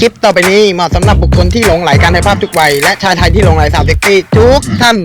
คลิปต่อไปนี้เหมาะสำหรับบุคคลที่หลงไหลการถ่ายภาพทุกวัยและชายไทยที่หลงไหลสาวเซ็กซี่ทุกท่าน